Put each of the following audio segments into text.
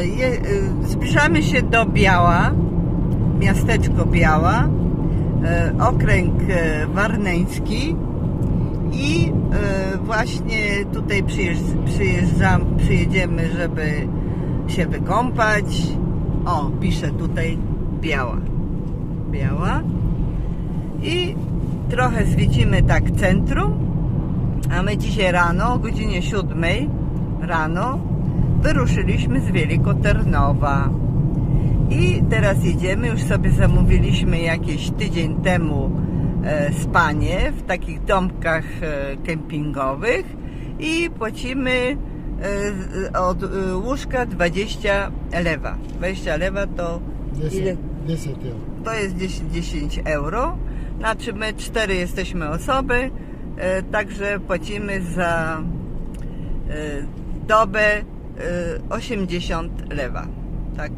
Je, e, zbliżamy się do Biała, miasteczko Biała, e, okręg e, warneński i właśnie tutaj przyjeżdż, przyjeżdżam, przyjedziemy, żeby się wykąpać. O, pisze tutaj Biała. Biała. I trochę zwiedzimy tak centrum, a my dzisiaj rano o godzinie 7 rano wyruszyliśmy z Wielkoternowa. I teraz jedziemy, już sobie zamówiliśmy jakieś tydzień temu e, spanie w takich domkach e, kempingowych i płacimy e, od łóżka 20 lewa. 20 lewa to ile? 10, 10 euro. To jest 10, 10 euro. Znaczy my cztery jesteśmy osoby, także płacimy za dobę 80 lewa. Tak.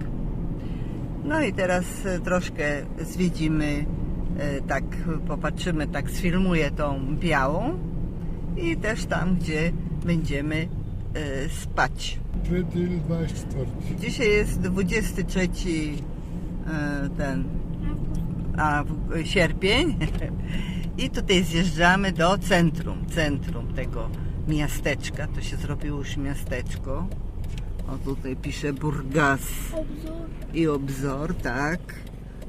No i teraz e, troszkę zwiedzimy, e, tak popatrzymy, tak sfilmuję tą białą i też tam, gdzie będziemy spać. 3 till 24. Dzisiaj jest 23 e, ten a, sierpień i tutaj zjeżdżamy do centrum, centrum tego miasteczka. To się zrobiło już miasteczko. O tutaj pisze Burgas. Obzor. I obzor, tak.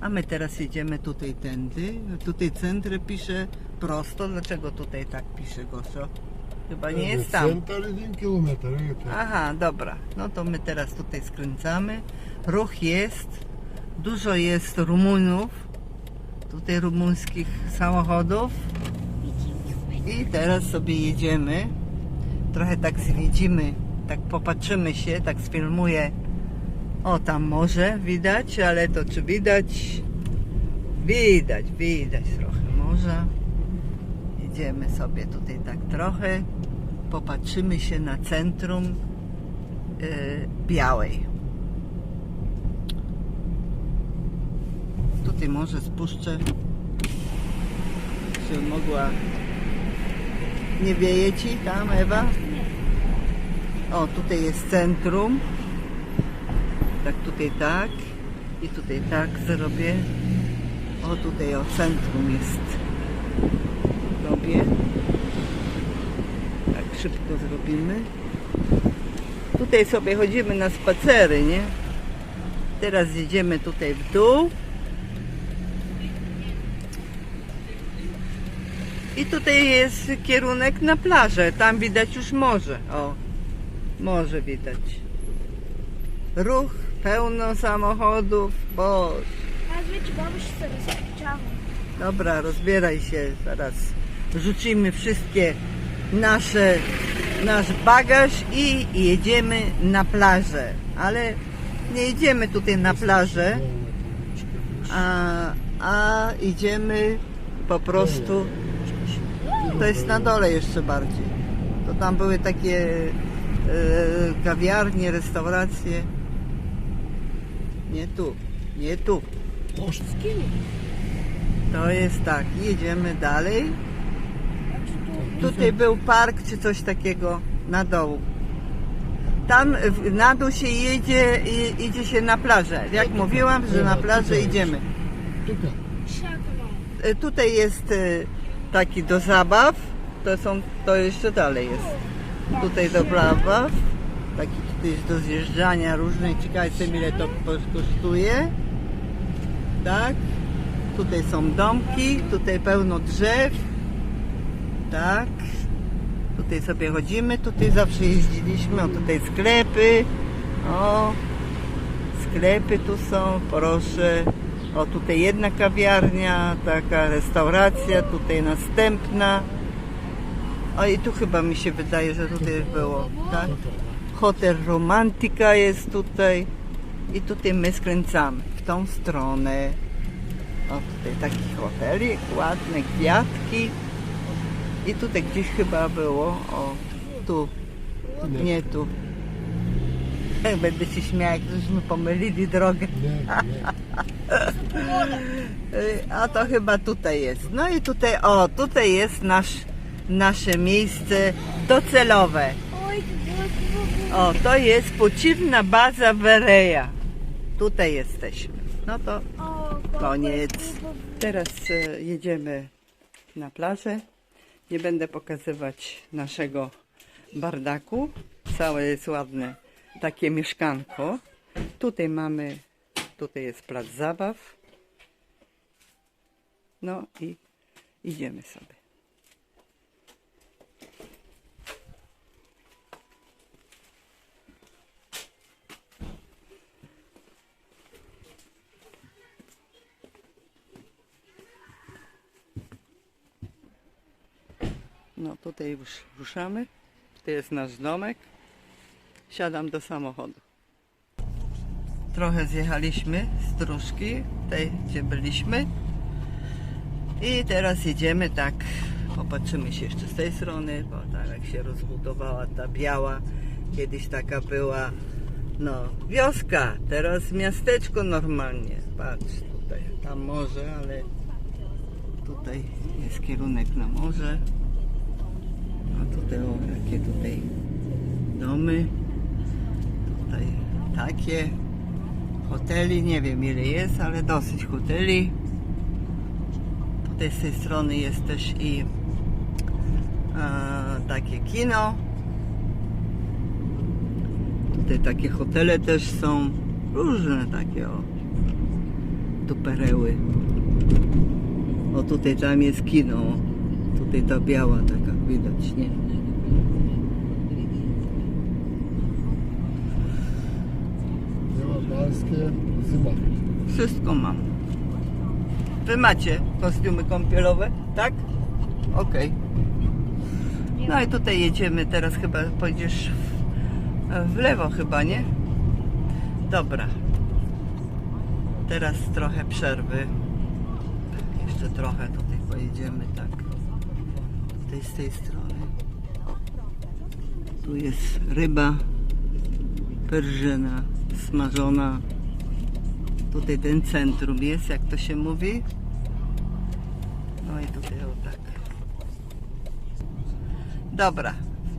A my teraz jedziemy tutaj tędy. Tutaj centry pisze prosto. Dlaczego tutaj tak pisze Gosio? Chyba nie jest tam. Center 1 km. Aha, dobra. No to my teraz tutaj skręcamy. Ruch jest. Dużo jest Rumunów. Tutaj rumuńskich samochodów. I teraz sobie jedziemy. Trochę tak zwiedzimy tak popatrzymy się, tak sfilmuję. O, tam morze widać, ale to czy widać? Widać, widać trochę morza. Jedziemy sobie tutaj tak trochę. Popatrzymy się na centrum y, Białej. Tutaj może spuszczę, czy mogła... Nie wieje Ci tam, Ewa? O, tutaj jest centrum. Tak, tutaj tak. I tutaj tak zrobię. O, tutaj o, centrum jest. Robię. Tak szybko zrobimy. Tutaj sobie chodzimy na spacery, nie? Teraz jedziemy tutaj w dół. I tutaj jest kierunek na plażę. Tam widać już morze. O, może widać. Ruch, pełno samochodów, bo... Dobra, rozbieraj się zaraz. Rzucimy wszystkie nasze, nasz bagaż i jedziemy na plażę. Ale nie jedziemy tutaj na plażę, a, a idziemy po prostu... To jest na dole jeszcze bardziej. To tam były takie E, kawiarnie, restauracje. Nie tu, nie tu. Polskimi. To jest tak, jedziemy dalej. Tutaj był park czy coś takiego na dołu. Tam na dół się jedzie, i- idzie się na plażę. Jak mówiłam, że na plażę idziemy. Tutaj. E, jest e, taki do zabaw, to są, to jeszcze dalej jest. Tutaj do zabaw. Taki tutaj jest do zjeżdżania różnych. Ciekawe ile to kosztuje. Tak. Tutaj są domki. Tutaj pełno drzew. Tak. Tutaj sobie chodzimy. Tutaj zawsze jeździliśmy. O tutaj sklepy. O. Sklepy tu są. Proszę. O tutaj jedna kawiarnia. Taka restauracja. Tutaj następna. A i tu chyba mi się wydaje, że tutaj już było, tak? Hotel Romantika jest tutaj. I tutaj my skręcamy w tą stronę. O, tutaj taki hotelik, ładne kwiatki. I tutaj gdzieś chyba było, o, tu, nie tu. Jak będę się śmiała, jak żeśmy pomylili drogę. Y, a to chyba tutaj jest. No i tutaj, o, tutaj jest nasz nasze miejsce docelowe. O, to jest pociwna baza Wereja. Tutaj jesteśmy. No to koniec. Teraz e, jedziemy na plażę. Nie będę pokazywać naszego bardaku. Całe jest ładne takie mieszkanko. Tutaj mamy, tutaj jest plac zabaw. No i idziemy sobie. No tutaj już ruszamy. To jest nasz domek. Siadam do samochodu. Trochę zjechaliśmy z dróżki, tej gdzie byliśmy. I teraz jedziemy tak, popatrzymy się jeszcze z tej strony, bo tak jak się rozbudowała ta biała, kiedyś taka była, no, wioska, teraz miasteczko normalnie. Patrz tutaj, tam morze, ale tutaj jest kierunek na morze. Tutaj, o, jakie tutaj domy. Tutaj takie. Hoteli, nie wiem ile jest, ale dosyć hoteli. Tutaj z tej strony jest też i e, takie kino. Tutaj takie hotele też są. Różne takie, o. Tu pereły. O, tutaj tam jest kino. Tutaj ta biała taka widać, nie? Balskie, zima. Wszystko mam. Wy macie kostiumy kąpielowe, tak? Okej. No i tutaj jedziemy, teraz chyba pójdziesz w, w lewo chyba, nie? Dobra. Teraz trochę przerwy. Jeszcze trochę tutaj pojedziemy, tak. Tutaj z tej strony. Tu jest ryba perżyna smażona. Tutaj ten centrum jest, jak to się mówi. No i tutaj o tak. Dobra,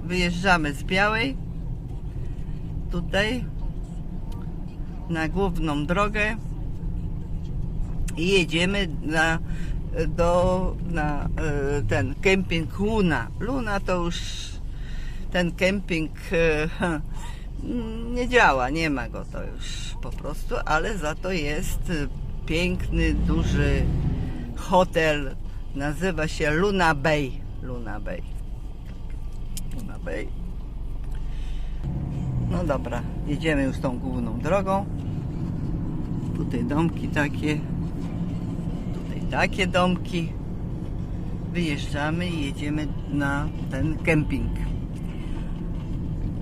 wyjeżdżamy z Białej. Tutaj na główną drogę i jedziemy na, do, na e, ten kemping Luna. Luna to już ten kemping e, nie działa, nie ma go to już po prostu, ale za to jest piękny, duży hotel. Nazywa się Luna Bay. Luna Bay. Luna Bay. No dobra, jedziemy już tą główną drogą. Tutaj domki takie. Takie domki. Wyjeżdżamy i jedziemy na ten kemping.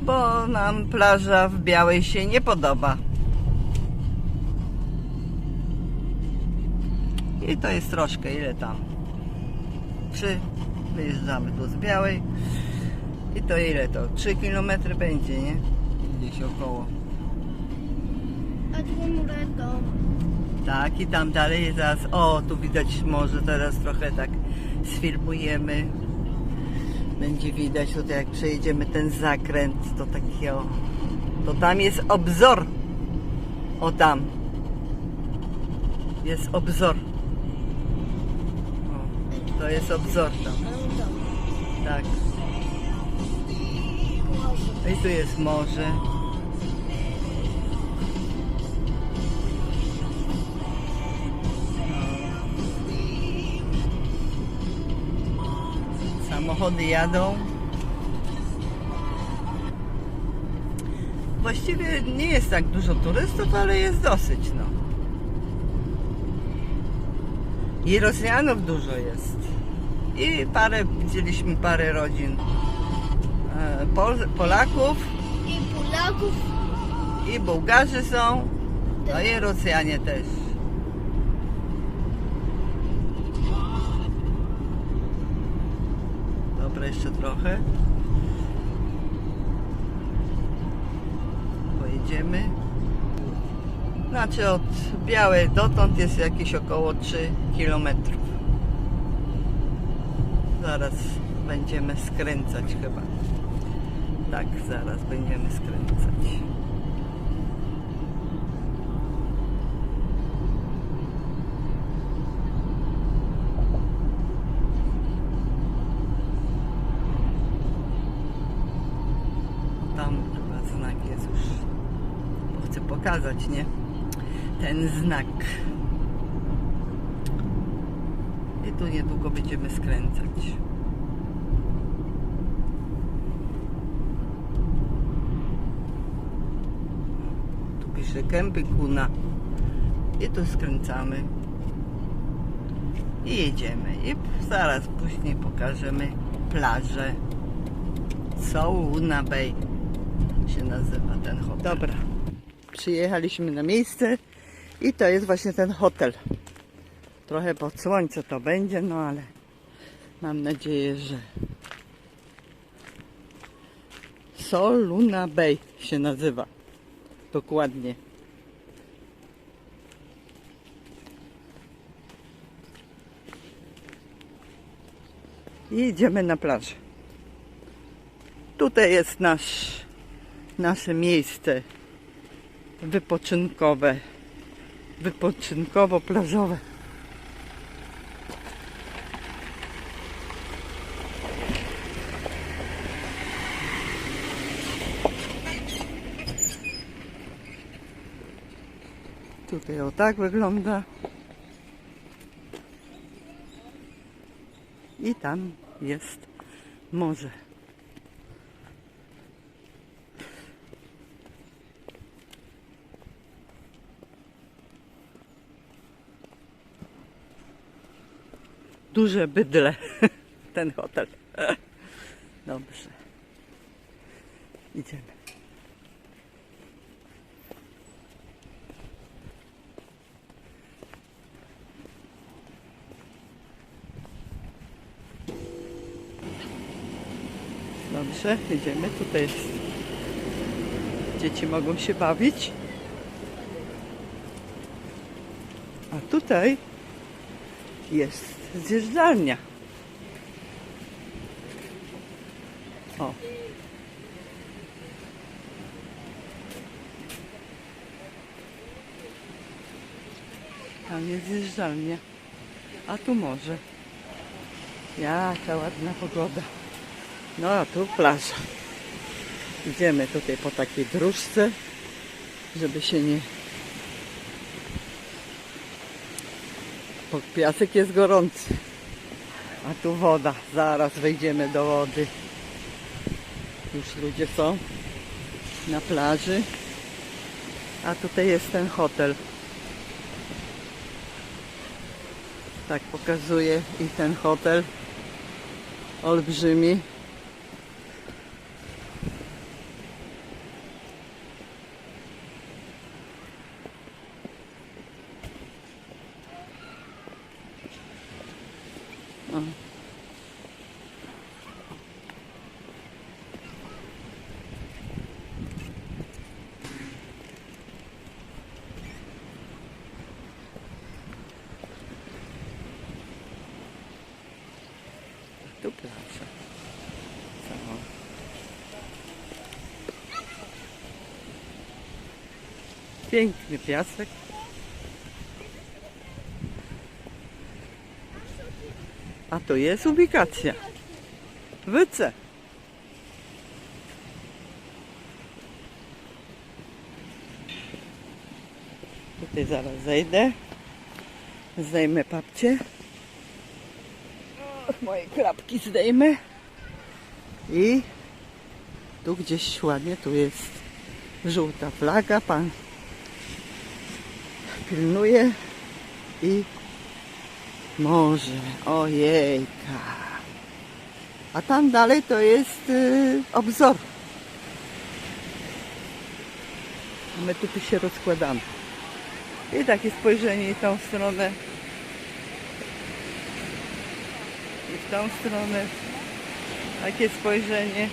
Bo nam plaża w Białej się nie podoba. I to jest troszkę, ile tam? Trzy. Wyjeżdżamy tu z Białej. I to ile to? 3 km będzie, nie? Gdzieś około. A tu murego. Tak, i tam dalej zaraz. O, tu widać może teraz trochę tak sfilmujemy. Będzie widać tutaj jak przejedziemy ten zakręt, to taki o. To tam jest obzor. O tam. Jest obzor. O, to jest obzor tam. Tak. I tu jest morze. Samochody jadą. Właściwie nie jest tak dużo turystów, ale jest dosyć, no. I Rosjanów dużo jest. I parę, widzieliśmy parę rodzin e, Pol, Polaków I Polaków. i Bułgarzy są, no i Rosjanie też. Jeszcze trochę. Pojedziemy. Znaczy od Białej dotąd jest jakieś około 3 km. Zaraz będziemy skręcać chyba. Tak, zaraz będziemy skręcać. Już. Bo chcę pokazać, nie? Ten znak. I tu niedługo będziemy skręcać. Tu pisze Kępy Kuna. I tu skręcamy. I jedziemy. I zaraz później pokażemy plażę. Sołuna Bay się nazywa ten hotel. Dobra. Przyjechaliśmy na miejsce i to jest właśnie ten hotel. Trochę pod słońce to będzie, no ale mam nadzieję, że Soluna Bay się nazywa. Dokładnie. I idziemy na plażę. Tutaj jest nasz, nasze miejsce wypoczynkowe, wypoczynkowo-plażowe. Tutaj o tak wygląda. I tam jest morze. Duże bydle ten hotel. Dobrze. Idziemy. Dobrze, idziemy. Tutaj jest. Dzieci mogą się bawić. A tutaj jest zjeżdżalnia. O. Tam jest zjeżdżalnia. A tu morze. Jaka ładna pogoda. No a tu plaża. Idziemy tutaj po takiej dróżce, żeby się nie... Piasek jest gorący. A tu woda. Zaraz wejdziemy do wody. Już ludzie są na plaży. A tutaj jest ten hotel. Tak pokazuje i ten hotel. Olbrzymi. O. Tu plaża. Cała. Piękny piasek. A to jest ubikacja. Wyce. Tutaj zaraz zejdę. Zdejmę papcie. Moje klapki zdejmę. I tu gdzieś ładnie, tu jest żółta flaga. Pan pilnuje i Morze, ojejka. A tam dalej to jest y, obzor. A my tutaj się rozkładamy. I takie spojrzenie w tą stronę. I w tą stronę. Takie spojrzenie.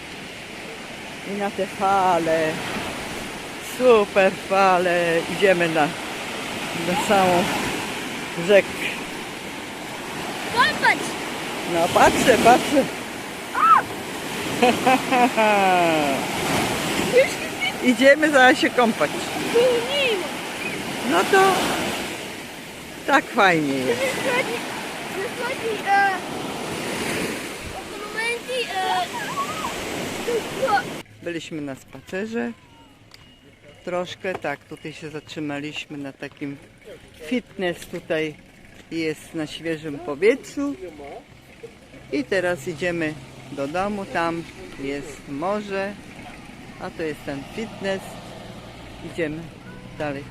I na te fale. Super fale. Idziemy na, na samą rzekę. Popatrz! No patrzę, patrzę. Idziemy zaraz się kąpać. No to tak fajnie jest. E, e, Byliśmy na spacerze. Troszkę tak, tutaj się zatrzymaliśmy na takim fitness tutaj jest na świeżym powietrzu. I teraz idziemy do domu, tam jest morze, a to jest ten fitness. Idziemy dalej.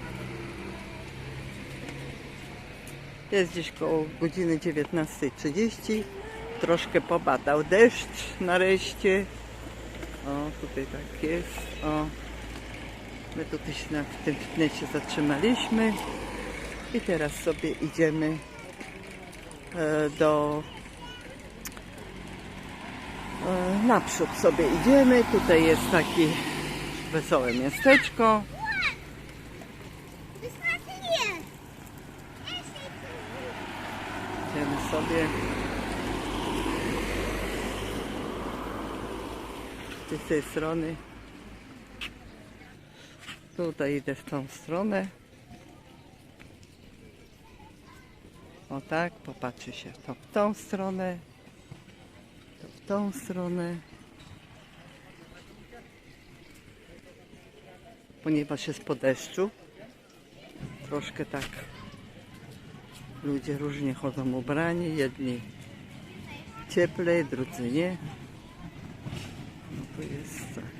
Jest gdzieś koło godziny 19.30. Troszkę popadał deszcz nareszcie. O, tutaj tak jest. O. My tutaj się na w tym fitnessie zatrzymaliśmy. I teraz sobie idziemy e, do e, naprzód sobie idziemy. Tutaj jest takie wesołe miasteczko. Idziemy sobie. Z tej strony. Tutaj idę w tą stronę. O tak, popatrzy się to w tą stronę, to w tą stronę. Ponieważ jest po deszczu, troszkę tak ludzie różnie chodzą ubrani, jedni cieplej, drudzy nie. No to jest tak.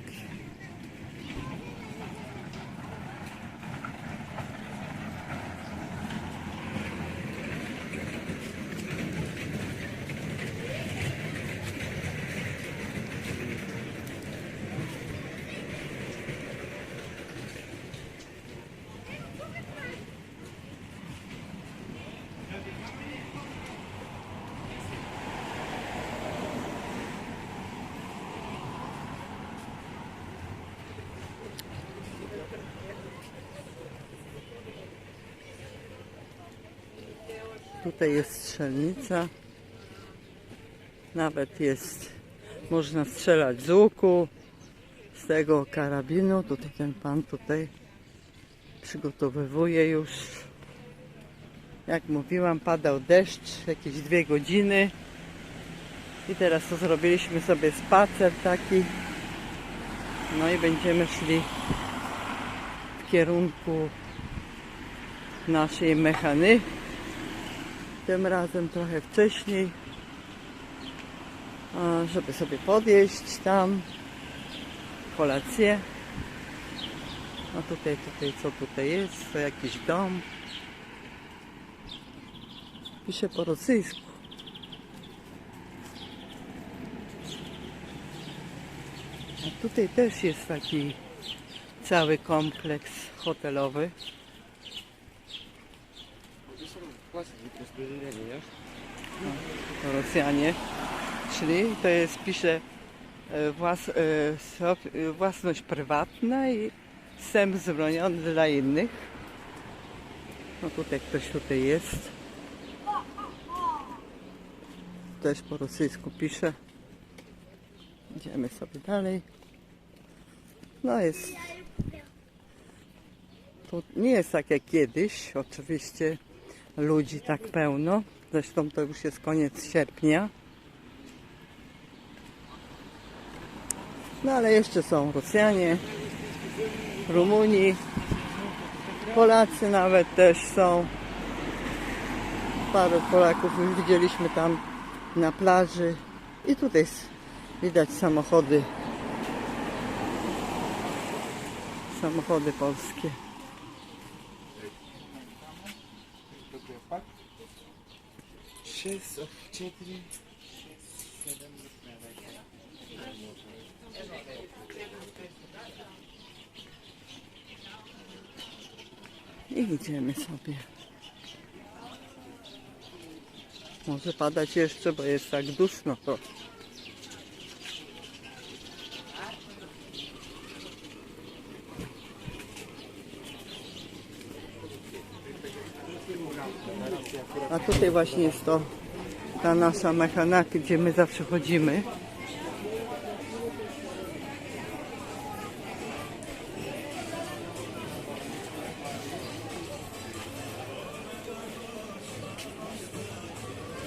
Tutaj jest strzelnica. Nawet jest, można strzelać z łuku, z tego karabinu. Tutaj ten pan tutaj przygotowywuje już. Jak mówiłam, padał deszcz, jakieś dwie godziny. I teraz to zrobiliśmy sobie spacer taki. No i będziemy szli w kierunku naszej mechany. Tym razem trochę wcześniej, żeby sobie podjeść tam kolację. A tutaj, tutaj, co tutaj jest? To jakiś dom. Pisze po rosyjsku. A tutaj też jest taki cały kompleks hotelowy. Rosjanie szli, to jest pisze e, włas, e, e, własność prywatna i wstęp zbroniony dla innych. No tutaj ktoś tutaj jest. Też po rosyjsku pisze. Idziemy sobie dalej. No jest. To nie jest tak jak kiedyś, oczywiście ludzi tak pełno. Zresztą to już jest koniec sierpnia. No ale jeszcze są Rosjanie, Rumuni, Polacy nawet też są. Parę Polaków już widzieliśmy tam na plaży. I tutaj widać samochody. Samochody polskie. 6 od 4 7 i idziemy sobie. Może padać jeszcze, bo jest tak duszno to. A tutaj właśnie jest to ta nasza mechanaki, gdzie my zawsze chodzimy.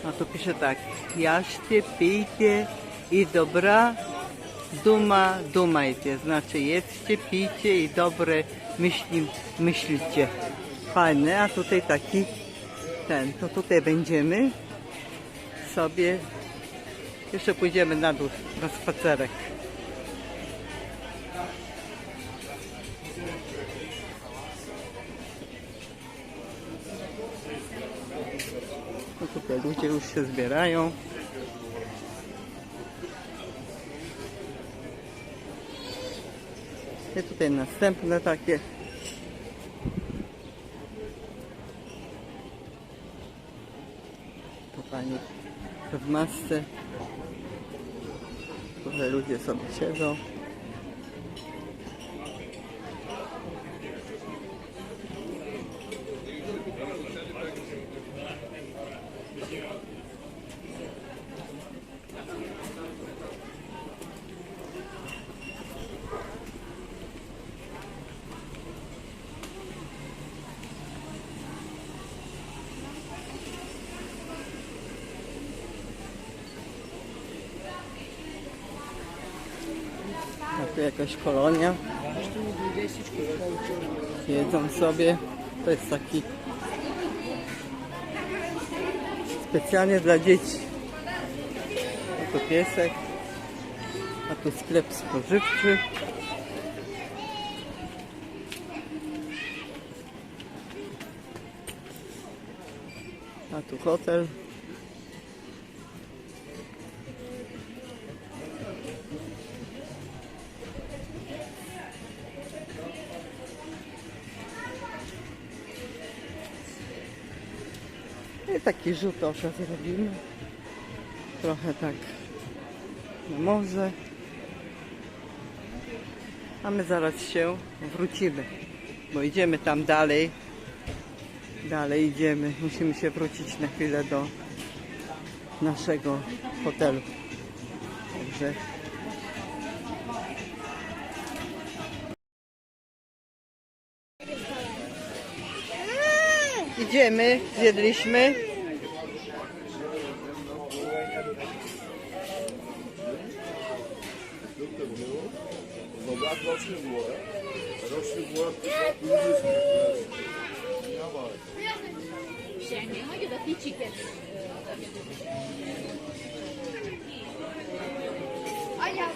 A to pisze tak. Jaście, pijcie i dobra duma, dumajcie. Znaczy jedzcie, pijcie i dobre myśli, myślicie. Fajne, a tutaj taki ten, to tutaj będziemy sobie jeszcze pójdziemy na dół na spacerek. No tutaj ludzie już się zbierają. I tutaj następne takie. Tu pani w masce. Tutaj ludzie sobie siedzą. A tu jakaś kolonia. Jedzą sobie. To jest taki specjalnie dla dzieci. A tu piesek. A tu sklep spożywczy. A tu hotel. Taki rzut oka zrobimy. Trochę tak na morze. A my zaraz się wrócimy, bo idziemy tam dalej. Dalej idziemy. Musimy się wrócić na chwilę do naszego hotelu. Także idziemy, zjedliśmy. Rocznie było, ludzie Ania,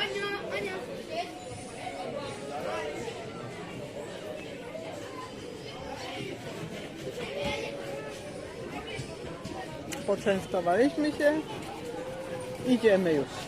Ania, Ania. Poczęstowaliśmy się. Idziemy już.